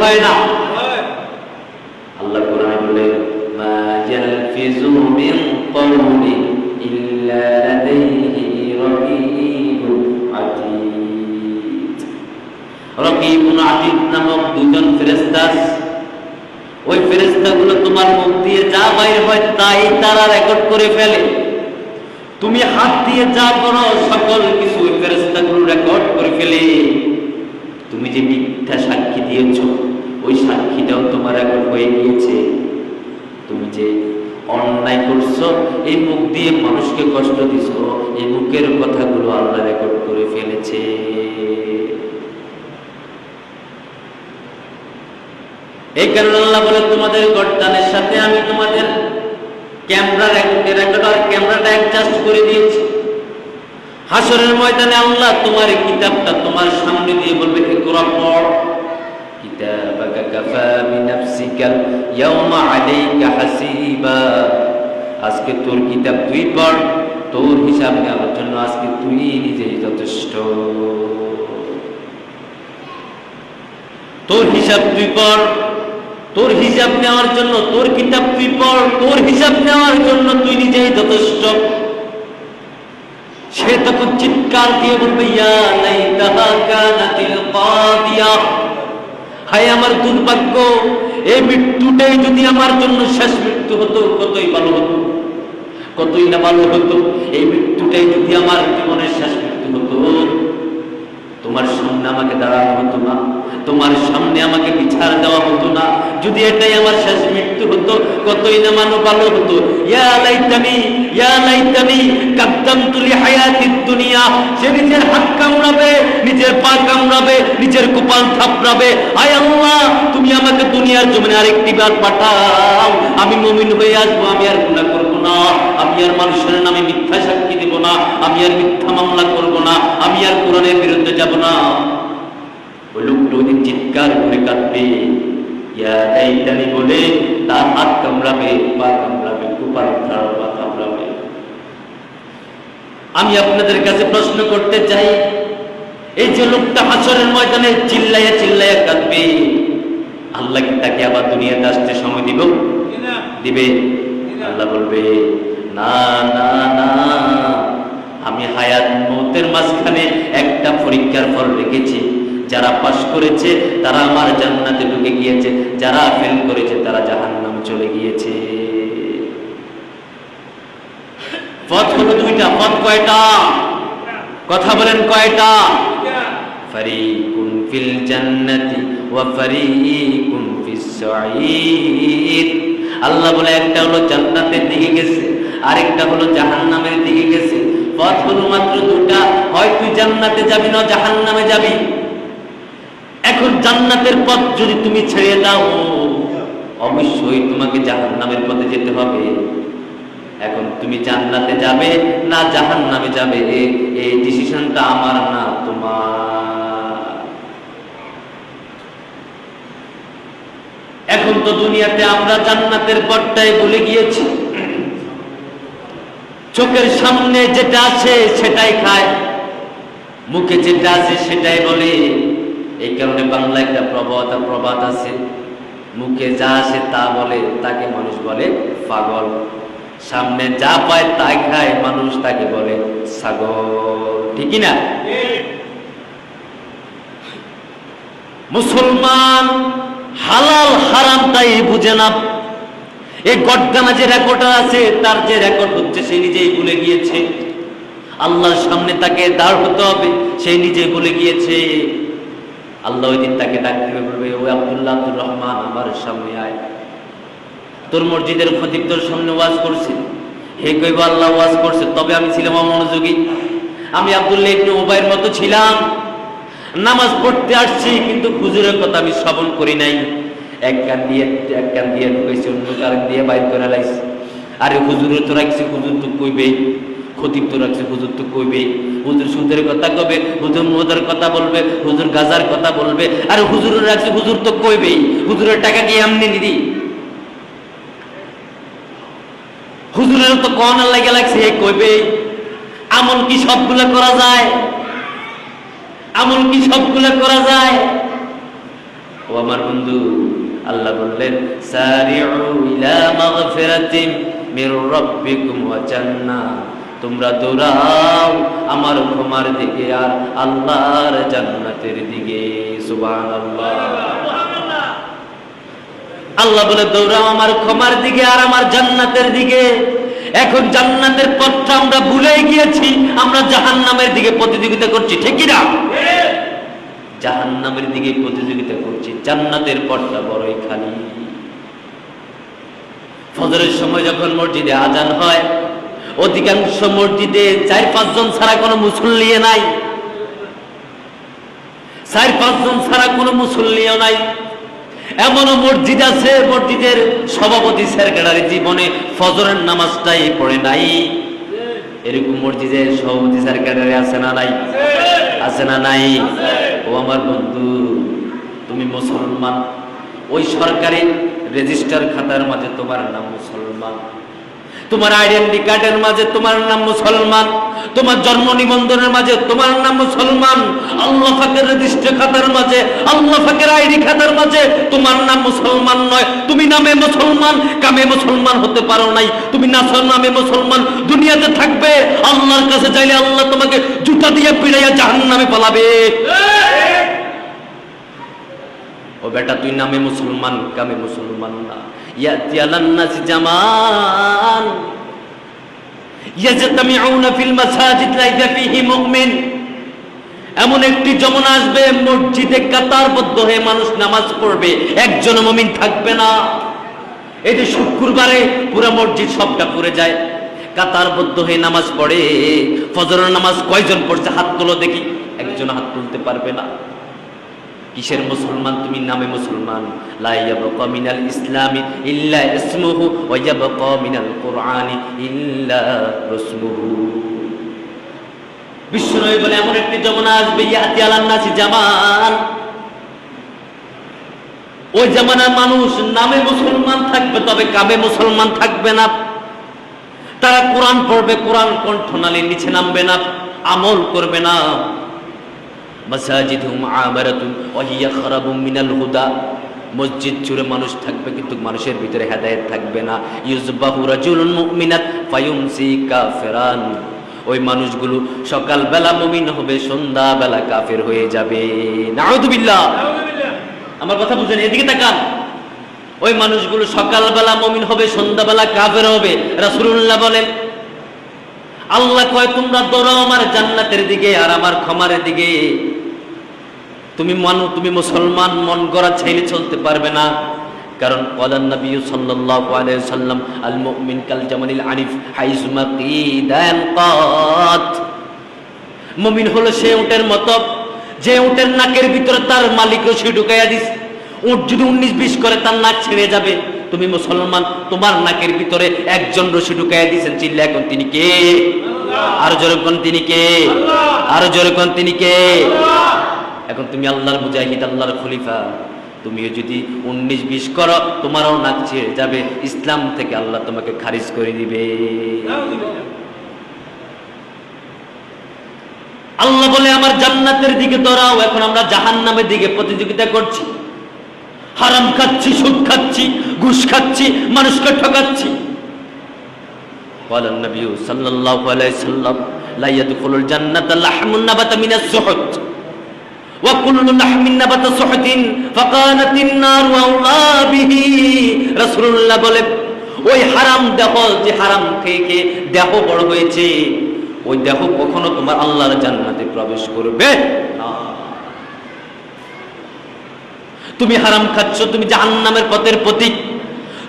হয় না। আল্লাহ কোরআনে বলে মা ইয়ালফিজু মিন কওলি ইল্লা লাদাইহি রাকীবুন আতীদ। রাকীবুন আতীদ নামক দুজন ফেরেশতা ওই ফেরেশতাগুলো তোমার মুখ দিয়ে যা বাইর হয় তাই তারা রেকর্ড করে ফেলে। তুমি হাত দিয়ে যা করো সকল কিছু ওই ফেরেশতাগুলো রেকর্ড করে ফেলে। তুমি যে মিথ্যা সাক্ষী দিয়েছ ওই সাক্ষীটাও তোমার এখন হয়ে গিয়েছে। তুমি যে অন্যায় করছ, এই মুখ দিয়ে মানুষকে কষ্ট দিছ, এই মুখের কথাগুলো আল্লাহ রেকর্ড করে ফেলেছে। এই কারণে আল্লাহ বলে, তোমাদের গর্দানের সাথে আমি তোমাদের ক্যামেরা রেকর্ডার ক্যামেরাটা অ্যাডজাস্ট করে দিয়েছি। হাসরের ময়দানে আল্লাহ তোমার কিতাবটা তোমার সামনে দিয়ে বলবে কিতাবাকা কাফা বিনাফসিকা ইয়াউমা আলাইকা হাসিবা আজকে তোর কিতাব তুই পড়, তোর হিসাব নেওয়ার জন্য আজকে তুই নিজেই যথেষ্ট। তোর হিসাব তুই পড়, তোর হিসাব নেওয়ার জন্য তোর কিতাব তুই পড়, তোর হিসাব নেওয়ার জন্য তুই নিজেই যথেষ্ট। সে তখন চিৎকার দিয়ে বলবে, ইয়া লাইতাহা কানাতিল কাদিয়া। হায় আমার দুর্ভাগ্য, এই মৃত্যুটাই যদি আমার জন্য শেষ মৃত্যু হতো, কতই ভালো হতো? কতই না ভালো হতো? এই মৃত্যুটাই যদি আমার জীবনের শেষ মৃত্যু হতো, তোমার সামনে আমাকে দাঁড়ানো হতো না। তোমার সামনে আমাকে বিচার দেওয়া হতো না। যদি এটাই আমার শেষ মৃত্যু হতো, কতই না মানো ভালো হতো আমি আর মানুষের নামে মিথ্যা সাক্ষী দেব না। আমি আর মিথ্যা মামলা করব না। আমি আর কোরআনের বিরুদ্ধে যাব না। ওই লোকটা ওই চিৎকার করে কাঁদবে ইয়া বলে তার হাত কামড়াবে পা কামড়াবে কপাল পা কামড়াবে আমি আপনাদের কাছে প্রশ্ন করতে চাই এই যে লোকটা হাসরের ময়দানে চিল্লাইয়া চিল্লাইয়া কাঁদবে আল্লাহ কি তাকে আবার দুনিয়াতে আসতে সময় দিব দিবে আল্লাহ বলবে না না না আমি হায়াত মৌতের মাঝখানে একটা পরীক্ষার ফল রেখেছি যারা পাশ করেছে, তারা আমার জান্নাতে ঢুকে গিয়েছে। যারা ফেল করেছে, তারা জাহান্নাম চলে গিয়েছে। পথ হলো দুইটা, পথ কয়টা? কথা বলেন কয়টা? ফারিকুন ফিল জান্নাতি ওয়া ফারিকুন ফিস আল্লাহ বলে, একটা হলো জান্নাতের দিকে গেছে, আরেকটা হলো জাহান্নামের দিকে গেছে। পথ হলো মাত্র দুটা হয় তুই জান্নাতে যাবি না জাহান্নামে যাবি? এখন জান্নাতের পথ যদি তুমি ছেড়ে দাও, অবশ্যই তোমাকে জাহান্নামের পথে যেতে হবে। এখন তুমি জান্নাতে যাবে না জাহান নামে যাবে এই ডিসিশনটা আমার না, তোমার। এখন তো দুনিয়াতে আমরা জান্নাতের পথটাই ভুলে গিয়েছি। চোখের সামনে যেটা আছে সেটাই খায়, মুখে যেটা আছে সেটাই বলে। এই কারণে বাংলা একটা প্রবাদ প্রবাদ আছে। মুখে যা আসে তা বলে, তাকে মানুষ বলে পাগল। সামনে যা পায় তাই খায়, মানুষ তাকে বলে সাগর ঠিকই না? মুসলমান হালাল হারাম তাই বুঝে না। এই গড্ডানা যে রেকর্ডার আছে, তার যে রেকর্ড হচ্ছে, সে নিজেই ভুলে গিয়েছে। আল্লাহর সামনে তাকে দাঁড় হতে হবে, সে নিজেই ভুলে গিয়েছে। আল্লাহ ওই দিন তাকে ডাক দিবে, বলবে, ও আব্দুল্লাহ আব্দুর রহমান আমার সামনে আয়। তোর মসজিদের খতিব তোর সামনে ওয়াজ করছে। হে কইব, আল্লাহ ওয়াজ করছে। তবে আমি ছিলাম অমনোযোগী। আমি আব্দুল্লাহ ইবনে উবাইয়ের মতো ছিলাম। নামাজ পড়তে আসছি, কিন্তু হুজুরের কথা আমি শ্রবণ করি নাই। এক কান দিয়ে, এক কান দিয়ে ঢুকাইছি, অন্য কান দিয়ে বাইর করে লাইছি। আরে হুজুরের তো রাখছি হুজুর তো কইবেই। খতিব তো রাখছে। হুজুর তো কইবে, হুজুর সুদের কথা কবে, হুজুর মদের কথা বলবে, হুজুর গাজার কথা বলবে, আর হুজুরের রাখছে হুজুর তো কইবেই, হুজুরের টাকা কি এমনি নিদি? হুজুরের তো কন লাগে লাগছে কইবে, আমল কি সবগুলো করা যায়? আমল কি সবগুলো করা যায়? ও আমার বন্ধু, আল্লাহ বললেন, সারিউ ইলা মাগফিরাতিন মির রাব্বিকুম ওয়া জান্নাহ তোমরা দৌড়াও, আমার ক্ষমার দিকে আর আল্লাহর জান্নাতের দিকে। সুবহানাল্লাহ। আল্লাহ বলে, দৌড়াও আমার ক্ষমার দিকে আর আমার জান্নাতের দিকে। এখন জান্নাতের পথটা আমরা ভুলে গিয়েছি, আমরা জাহান্নামের দিকে প্রতিযোগিতা করছি, ঠিক না জাহান্নামের দিকে প্রতিযোগিতা করছি, জান্নাতের পথটা বড়ই খালি। ফজরের সময় যখন মসজিদে আজান হয় অধিকাংশ মসজিদে চার, পাঁচজন ছাড়া কোনো মুসল্লিয়ে নাই। চার, পাঁচজন ছাড়া কোনো মুসল্লিও নাই। এমনও মসজিদ আছে, মসজিদের সভাপতি সেক্রেটারি জীবনে ফজরের নামাজটাই পড়ে নাই। এরকম মসজিদের সভাপতি সেক্রেটারি আছে না নাই? আছে না নাই? ও আমার বন্ধু, তুমি মুসলমান। ওই সরকারি রেজিস্টার খাতার মাঝে তোমার নাম মুসলমান। তোমার আইডেন্টি কার্ডের মাঝে তোমার নাম মুসলমান, তোমার জন্ম নিবন্ধনের মাঝে তোমার নাম মুসলমান, আল্লাহ ফাকের রেজিস্টার খাতার মাঝে, আল্লাহ ফাকের আইডি খাতার মাঝে তোমার নাম মুসলমান নয়। তুমি নামে মুসলমান, কামে মুসলমান হতে পারো নাই। তুমি নাসর নামে মুসলমান, দুনিয়াতে থাকবে। আল্লাহর কাছে চাইলে আল্লাহ তোমাকে জুতা দিয়ে পিড়াইয়া জাহান নামে পালাবে। ও বেটা, তুই নামে মুসলমান, কামে মুসলমান না। ইয়াতি আলান নাস জামান। ইয়াজতামিউনা ফিল মাসাজিদ, লাইসা ফিহি মুমিন। এমন একটি যমুনা আসবে, মসজিদে কাতারবদ্ধ হয়ে মানুষ নামাজ পড়বে, একজন মুমিন থাকবে না। এই যে শুক্রবারে পুরো মসজিদ সবটা পড়ে যায়, কাতারবদ্ধ হয়ে নামাজ পড়ে, ফজরের নামাজ কয়জন পড়ছে হাত তুলো দেখি, একজন হাত তুলতে পারবে না। কিসের মুসলমান? তুমি নামে মুসলমান। লা ইয়াবকা মিনাল ইসলামি ইল্লা ইসমুহু মিনাল কুরআনি ইল্লা রসমুহু বিশ্বনবী বলে, এমন একটি যমুনা আসবে, ইয়াতি আলান নাসি জামান। ওই জামানার মানুষ নামে মুসলমান থাকবে, তবে কাবে মুসলমান থাকবে না। তারা কোরআন পড়বে, কোরআন কণ্ঠনালীর নিচে নামবে না, আমল করবে না। আমারাতুন ওয়া হিয়া খারাবুম মিনাল হুদা। মসজিদ জুড়ে মানুষ থাকবে কিন্তু মানুষের ভিতরে হেদায়েত থাকবে না। ইউজবাহু রাজুলুন মুমিনাত ফায়ুমসি কাফিরান ওই মানুষগুলো সকালবেলা মুমিন হবে সন্ধ্যাবেলা কাফের হয়ে যাবে। নাউযুবিল্লাহ। আমার কথা বুঝেন এদিকে তাকান। ওই মানুষগুলো সকালবেলা মুমিন হবে সন্ধ্যাবেলা কাফের হবে। রাসূলুল্লাহ বলেন আল্লাহ কয় তোমরা দৌড়াও আমার জান্নাতের দিকে আর আমার ক্ষমার দিকে তুমি মানু, তুমি মুসলমান, মন গড়া চাইলে চলতে পারবে না। কারণ কলান নবী সাল্লাল্লাহু আলাইহি সাল্লাম, আল মুমিন কাল জামানিল আনিফ হাইসুমা কিদান কাত। মুমিন হলো সে উটের মতো, যে উটের নাকের ভিতরে তার মালিক রশি ঢুকাইয়া দিস উট যদি উনিশ বিশ করে তার নাক ছেড়ে যাবে। তুমি মুসলমান, তোমার নাকের ভিতরে একজন রশি ঢুকাইয়া দিয়েছেন। চিল্লা এখন তিনি কে? আরও জোরে কোন তিনি কে? আরও জোরে কোন তিনি কে? এখন তুমি আল্লাহর মুজাহিদ, আল্লাহর খলিফা। তুমিও যদি উনিশ, বিশ করো, তোমারও নাক ছেড়ে যাবে। ইসলাম থেকে আল্লাহ তোমাকে খারিজ করে দিবে। আল্লাহ বলে, আমার জান্নাতের দিকে দৌড়াও। এখন আমরা জাহান নামের দিকে প্রতিযোগিতা করছি। হারাম খাচ্ছি, সুদ খাচ্ছি, ঘুষ খাচ্ছি, মানুষকে ঠকাচ্ছি। বলেন নবী সাল্লাহ আলাই সাল্লাম লাইয়াত জান্নাত আল্লাহ মিনাস সুহদ। وكل لحم نبت سحت فقالت النار أولى به رسول الله বলে ওই হারাম দেহ যে হারাম খেয়ে খেয়ে দেহ বড় হয়েছে ওই দেহ কখনো তোমার আল্লাহর জান্নাতে প্রবেশ করবে না তুমি হারাম খাচ্ছ তুমি জাহান্নামের পথের প্রতীক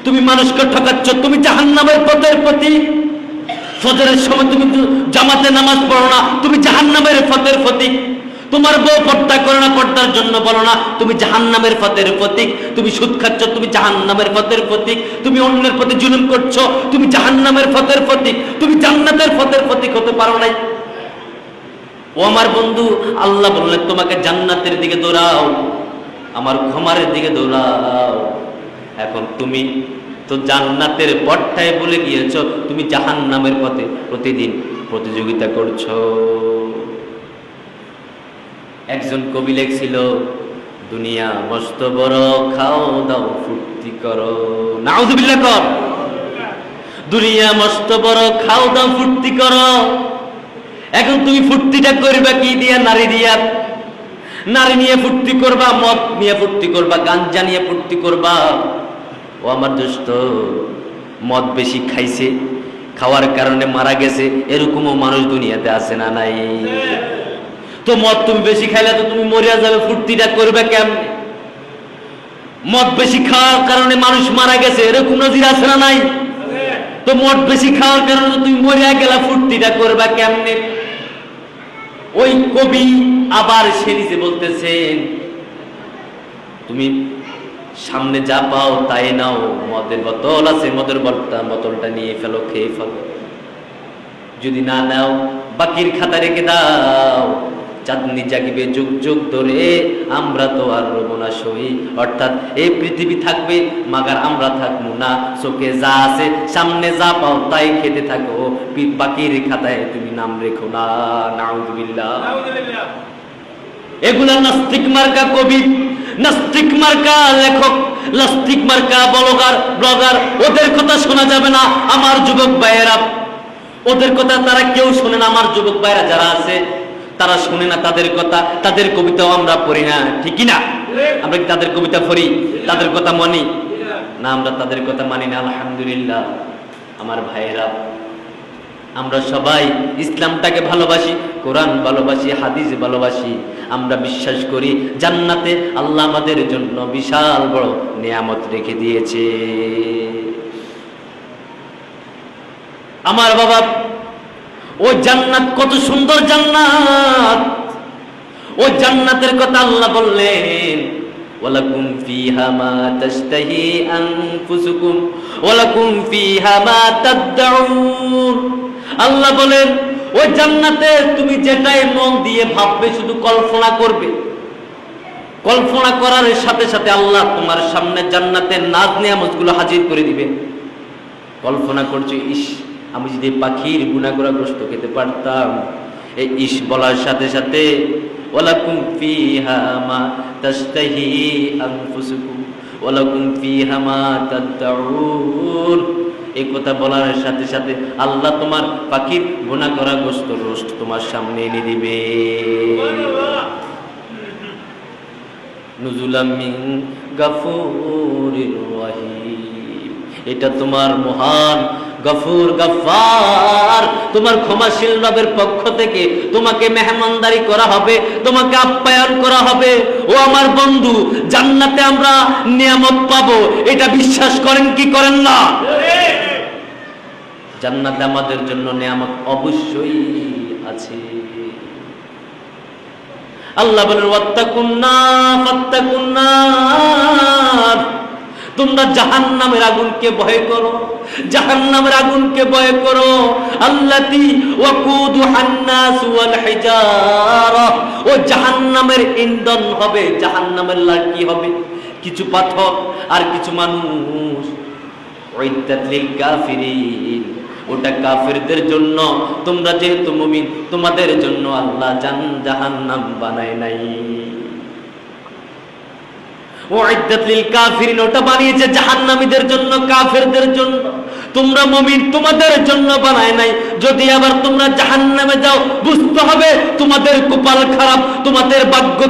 তুমি মানুষকে ঠকাচ্ছ তুমি জাহান্নামের পথের প্রতীক ফজরের সময় তুমি জামাতে নামাজ পড়ো না তুমি জাহান্নামের পথের প্রতীক তোমার বউ পর্দা করে না, পর্দার জন্য বলো না, তুমি জাহান্নামের পথের প্রতীক, তুমি সুদ খাচ্ছ, তুমি জাহান্নামের পথের প্রতীক, তুমি অন্যের প্রতি জুলুম করছ, তুমি জাহান্নামের পথের প্রতীক, তুমি জান্নাতের পথের প্রতীক হতে পারো নাই। ও আমার বন্ধু, আল্লাহ বললেন তোমাকে জান্নাতের দিকে দৌড়াও, আমার ক্ষমারের দিকে দৌড়াও। এখন তুমি তো জান্নাতের পথটায় বলে গিয়েছ, তুমি জাহান্নামের পথে প্রতিদিন প্রতিযোগিতা করছ। একজন কবি লেখছিল, দুনিয়া মস্ত বড়, খাও দাও, ফুর্তি করো। নাউজুবিল্লাহ কর। দুনিয়া মস্ত বড়, খাও দাও, ফুর্তি করো। এখন তুমি ফুর্তিটা করবা কি দিয়া? নারী দিয়া। নারী নিয়ে ফুর্তি করবা, মদ নিয়ে ফুর্তি করবা, গাঞ্জা নিয়ে ফুর্তি করবা। ও আমার দোস্ত, মদ বেশি খাইছে, খাওয়ার কারণে মারা গেছে, এরকমও মানুষ দুনিয়াতে আছে না নাই? তো মদ তুমি বেশি খাইলে তো তুমি মরিয়া যাবে, ফুর্তিটা করবে কেমনে? মদ বেশি খাওয়ার কারণে মানুষ মারা গেছে, এরকম নজির আছে না নাই? তো মদ বেশি খাওয়ার কারণে তুমি মরিয়া গেলা, ফুর্তিটা করবা কেমনে? ওই কবি আবার সে নিজে বলতেছেন, তুমি সামনে যা পাও তাই নাও, মদের বোতল আছে, মদের বলটা, বোতলটা নিয়ে ফেলো, খেয়ে ফেলো। যদি না নাও, বাকির খাতা রেখে দাও চাঁদনি জাগিবে যুগ যুগ ধরে আমরা তো আর রব না সই। অর্থাৎ এই পৃথিবী থাকবে মাগার আমরা থাকব না। চোখে যা আছে সামনে যা পাও তাই খেতে থাকো। বাকির খাতায় তুমি নাম রেখো না। নাউজুবিল্লাহ। এগুলা নাস্তিক মার্কা কবি নাস্তিক মার্কা লেখক নাস্তিক মার্কা বলগার ব্লগার ওদের কথা শোনা যাবে না আমার যুবক ভাইয়েরা। ওদের কথা তারা কেউ শোনে না আমার যুবক ভাইয়েরা যারা আছে তারা শুনে না তাদের কথা, তাদের কবিতাও আমরা পড়ি না ঠিকই না আমরা কি তাদের কবিতা পড়ি? তাদের কথা মানি? না, আমরা তাদের কথা মানি না, আলহামদুলিল্লাহ। আমার ভাইয়েরা, আমরা সবাই ইসলামটাকে ভালোবাসি, কোরআন ভালোবাসি, হাদিস ভালোবাসি। আমরা বিশ্বাস করি জান্নাতে আল্লাহ আমাদের জন্য বিশাল বড় নিয়ামত রেখে দিয়েছে। আমার বাবা ও জান্নাত কত সুন্দর জান্নাত। ও জান্নাতের কথা আল্লাহ বললেন, ওয়ালাকুম ফিহা মা তাশতাহি আনফুসুকুম, ওয়ালাকুম ফিহা মা তাদউন আল্লাহ বলেন ওই জান্নাতে তুমি যেটাই মন দিয়ে ভাববে শুধু কল্পনা করবে। কল্পনা করার সাথে সাথে আল্লাহ তোমার সামনে জান্নাতের নাজ নিয়ামতগুলো হাজির করে দিবে। কল্পনা করছ, ইস আমি যদি পাখির গুণাগুড়া গোস্ত খেতে পারতাম, এই ইস বলার সাথে সাথে তাশতাহি আনফুসুকুম এই কথা বলার সাথে সাথে আল্লাহ তোমার পাখির গুণা করা গোস্ত রোস্ট তোমার সামনে এনে দিবে। নুজুলাম মিন গাফুরির এটা তোমার মহান গফুর গফার তোমার ক্ষমাশীল রবের পক্ষ থেকে তোমাকে মেহমানদারি করা হবে, তোমাকে আপ্যায়ন করা হবে। ও আমার বন্ধু, জান্নাতে আমরা নিয়ামত পাবো। এটা বিশ্বাস করেন কি করেন না? জান্নাতে আমাদের জন্য নিয়ামত অবশ্যই আছে। আল্লাহ বলেন ওয়াত্তাকুন্না ফাত্তাকুন্নার তোমরা জাহান্নামের আগুনকে ভয় করো, জাহান্নামের আগুনকে ভয় করো। হিজারা। ও জাহান্নামের ইন্ধন হবে, জাহান্নামের লাঠি হবে। কিছু পাথর আর কিছু মানুষ। ওটা কাফিরদের জন্য, তোমরা যেহেতু মুমিন, তোমাদের জন্য আল্লাহ জান জাহান্নাম বানায় নাই। উইদ্দাত লিল কাফিরিন, ওটা বানিয়েছে জাহান্নামীদের জন্য তোমরা তোমাদের জন্য বানায় নাই। যদি আবার তোমরা জাহান্নামে যাও, বুঝতে হবে তোমাদের কপাল খারাপ, তোমাদের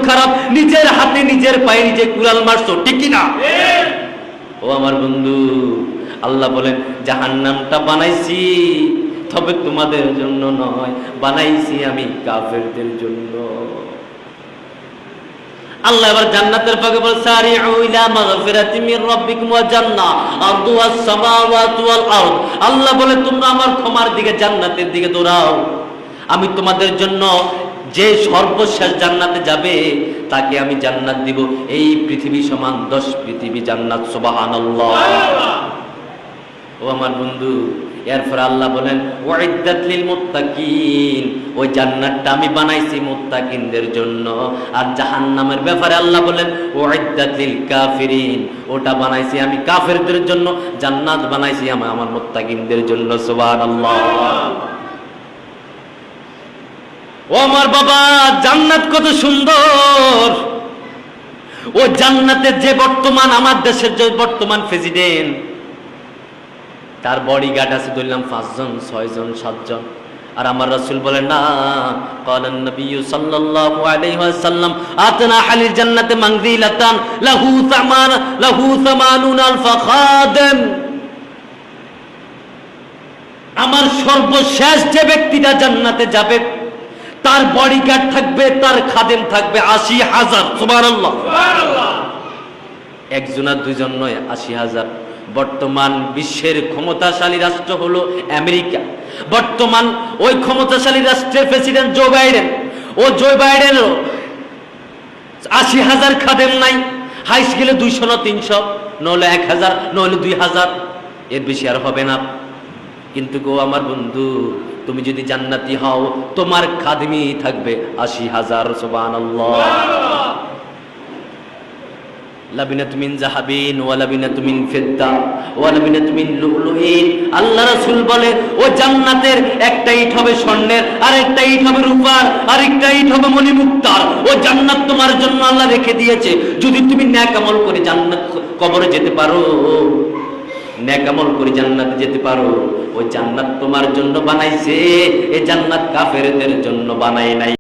খারাপ। নিজের হাতে নিজের পায়ে নিজে কুড়াল মারছো ঠিকই না ও আমার বন্ধু, আল্লাহ বলেন, জাহান্নামটা বানাইছি, তবে তোমাদের জন্য নয়, বানাইছি আমি কাফেরদের জন্য। আল্লাহ এবার জান্নাতের পাকে বল, সারিউ ইলা মাগফিরাতি মির রাব্বিকুম ওয়া জান্নাহ আরদুহাস সামাওয়াতু ওয়াল আরদ। আল্লাহ বলে, তোমরা আমার ক্ষমার দিকে জান্নাতের দিকে দৌড়াও। আমি তোমাদের জন্য যে সর্বশেষ জান্নাতে যাবে, তাকে আমি জান্নাত দিব। এই পৃথিবী সমান দশ পৃথিবী জান্নাত, সুবহানাল্লাহ। ও আমার বন্ধু এরপর আল্লাহ বলেন, ওয়াইদ্দাত লিল মুত্তাকিন। ওই জান্নাতটা আমি বানাইছি মুত্তাকিনদের জন্য। আর জাহান্নামের ব্যাপারে আল্লাহ বলেন, ওয়াইদ্দাত লিল কাফিরিন। ওটা বানাইছি আমি কাফেরদের জন্য, জান্নাত বানাইছি আমি আমার মুত্তাকিনদের জন্য। সুবহানাল্লাহ। ও আমার বাবা, জান্নাত কত সুন্দর! ও জান্নাতের যে বর্তমান, আমার দেশের যে বর্তমান প্রেসিডেন্ট তার বডি গার্ড আছে ধরলাম পাঁচজন ছয়জন সাতজন। আর আমার রসুল বলেন না কলেন নবী সাল্লাল্লাহু আলাইহি ওয়াসাল্লাম আতনা জান্নাতে মানজিলাতান লাহু সামান লাহু সামানুন খাদেম। আমার সর্বশেষ যে ব্যক্তিটা জান্নাতে যাবে তার বডিগার্ড থাকবে তার খাদেম থাকবে আশি হাজার। সুবহানাল্লাহ। একজন আর দুইজন নয় আশি হাজার। বর্তমান বিশ্বের ক্ষমতাশালী রাষ্ট্র হলো আমেরিকা। বর্তমান ওই ক্ষমতাশালী রাষ্ট্রের প্রেসিডেন্ট জো বাইডেন। ও জো বাইডেনও আশি হাজার খাদেম নাই হাই স্কেলে দুইশো না তিনশো, নইলে এক হাজার, নইলে দুই হাজার। এর বেশি আর হবে না। কিন্তু গো আমার বন্ধু, তুমি যদি জান্নাতি হও, তোমার খাদমি থাকবে আশি হাজার সোবান ও ও রেখে দিয়েছে। যদি তুমি ন্যাক আমল করে জান্নাত কবরে যেতে পারো ন্যাক আমল করে জান্নাতে যেতে পারো ওই জান্নাত তোমার জন্য বানাইছে এই জান্নাত কাফেরদের জন্য বানাই নাই।